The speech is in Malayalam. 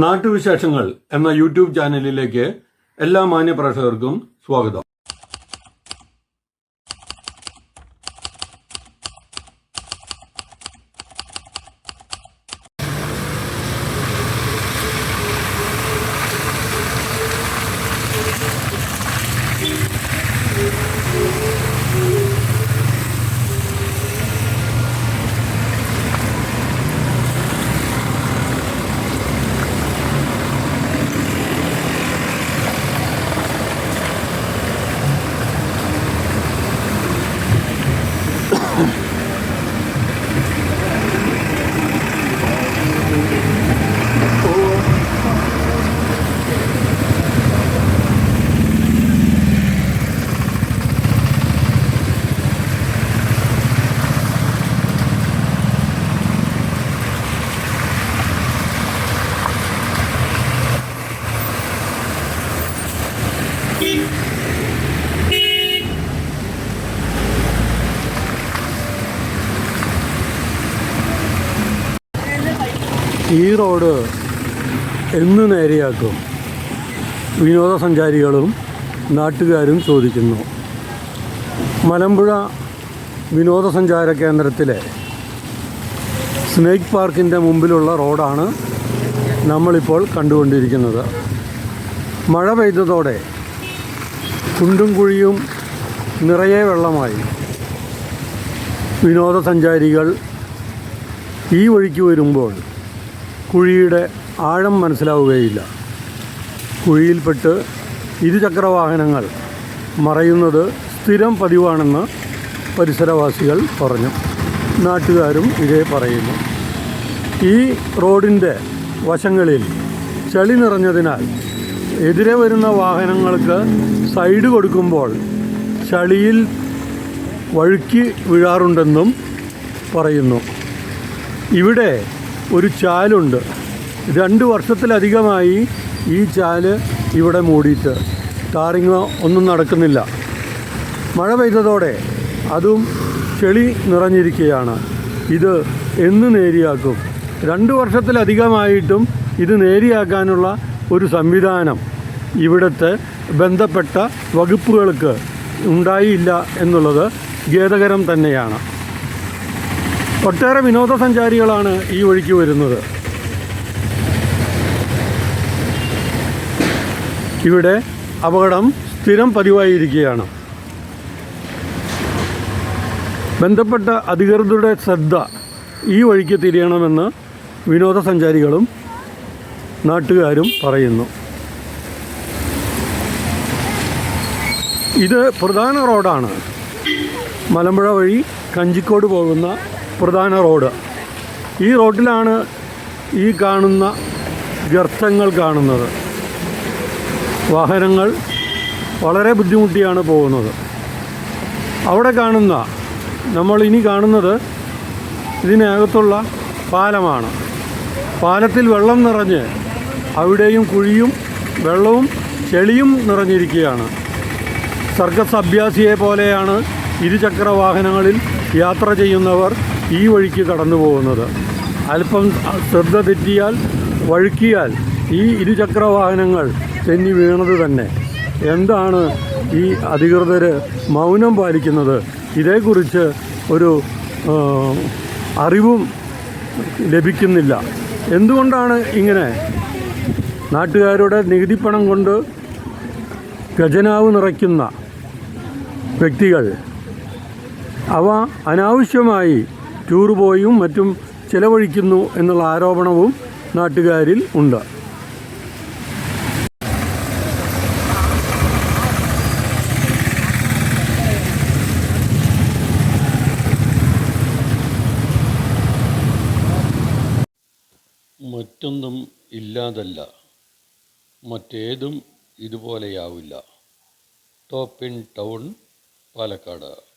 നാട്ടുവിശേഷങ്ങൾ എന്ന യൂട്യൂബ് ചാനലിലേക്ക് എല്ലാ മാന്യ പ്രേക്ഷകർക്കും സ്വാഗതം. ഈ റോഡ് എന്ന് നേരെയാക്കും. വിനോദസഞ്ചാരികളും നാട്ടുകാരും ചോദിക്കുന്നു. മലമ്പുഴ വിനോദസഞ്ചാര കേന്ദ്രത്തിലെ സ്നേക്ക് പാർക്കിന്റെ മുമ്പിലുള്ള റോഡാണ് നമ്മളിപ്പോൾ കണ്ടുകൊണ്ടിരിക്കുന്നത്. മഴ പെയ്തതോടെ കുണ്ടും കുഴിയും നിറയെ വെള്ളമായി. വിനോദസഞ്ചാരികൾ ഈ വഴിക്ക് വരുമ്പോൾ കുഴിയുടെ ആഴം മനസ്സിലാവുകയില്ല. കുഴിയിൽപ്പെട്ട് ഇരുചക്രവാഹനങ്ങൾ മറയുന്നത് സ്ഥിരം പതിവാണെന്ന് പരിസരവാസികൾ പറഞ്ഞു. നാട്ടുകാരും ഇതേ പറയുന്നു. ഈ റോഡിന്റെ വശങ്ങളിൽ ചളി നിറഞ്ഞതിനാൽ എതിരെ വരുന്ന വാഹനങ്ങൾക്ക് സൈഡ് കൊടുക്കുമ്പോൾ ചളിയിൽ വഴുക്കി വീഴാറുണ്ടെന്നും പറയുന്നു. ഇവിടെ ഒരു ചാലുണ്ട്. രണ്ട് വർഷത്തിലധികമായി ഈ ചാൽ ഇവിടെ മൂടിയിട്ട്. ടാറിങ്ങോ ഒന്നും നടക്കുന്നില്ല. മഴ പെയ്തതോടെ അതും ചെളി നിറഞ്ഞിരിക്കുകയാണ്. ഇത് എന്ന് നേരിയാക്കും. രണ്ട് വർഷത്തിലധികമായിട്ടും ഇത് നേരിയാക്കാനുള്ള ഒരു സംവിധാനം ഇവിടുത്തെ ബന്ധപ്പെട്ട വകുപ്പുകൾക്ക് ഉണ്ടായില്ല എന്നുള്ളത് ഖേദകരം തന്നെയാണ്. ഒട്ടേറെ വിനോദസഞ്ചാരികളാണ് ഈ വഴിക്ക് വരുന്നത്. ഇവിടെ അപകടം സ്ഥിരം പതിവായിരിക്കുകയാണ്. ബന്ധപ്പെട്ട അധികൃതരുടെ ശ്രദ്ധ ഈ വഴിക്ക് തിരിയണമെന്ന് വിനോദസഞ്ചാരികളും നാട്ടുകാരും പറയുന്നു. ഇത് പ്രധാന റോഡാണ്. മലമ്പുഴ വഴി കഞ്ചിക്കോട് പോകുന്ന പ്രധാന റോഡ്. ഈ റോഡിലാണ് ഈ കാണുന്ന ഗർത്തങ്ങൾ കാണുന്നത്. വാഹനങ്ങൾ വളരെ ബുദ്ധിമുട്ടിയാണ് പോകുന്നത്. അവിടെ കാണുന്ന നമ്മൾ ഇനി കാണുന്നത് ഇതിനകത്തുള്ള പാലമാണ്. പാലത്തിൽ വെള്ളം നിറഞ്ഞ് അവിടെയും കുഴിയും വെള്ളവും ചെളിയും നിറഞ്ഞിരിക്കുകയാണ്. സർക്കസ് അഭ്യാസിയെ പോലെയാണ് ഇരുചക്ര വാഹനങ്ങളിൽ യാത്ര ചെയ്യുന്നവർ ഈ വഴിക്ക് കടന്നു പോകുന്നത്. അല്പം ശ്രദ്ധ തെറ്റിയാൽ വഴുക്കിയാൽ ഈ ഇരുചക്ര വാഹനങ്ങൾ തെന്നി വീണത് തന്നെ. എന്താണ് ഈ അധികൃതർ മൗനം പാലിക്കുന്നത്? ഇതേക്കുറിച്ച് ഒരു അറിവും ലഭിക്കുന്നില്ല. എന്തുകൊണ്ടാണ് ഇങ്ങനെ? നാട്ടുകാരുടെ നികുതിപ്പണം കൊണ്ട് ഖജനാവ് നിറയ്ക്കുന്ന വ്യക്തികൾ. അവ അനാവശ്യമായി ടൂർ പോയും മറ്റും ചെലവഴിക്കുന്നു എന്നുള്ള ആരോപണവും നാട്ടുകാരിൽ ഉണ്ട്. മറ്റൊന്നും ഇല്ലാതല്ല. മറ്റേതും ഇതുപോലെയാവില്ല. ടോപ്പിൻ ടൗൺ പാലക്കാട്.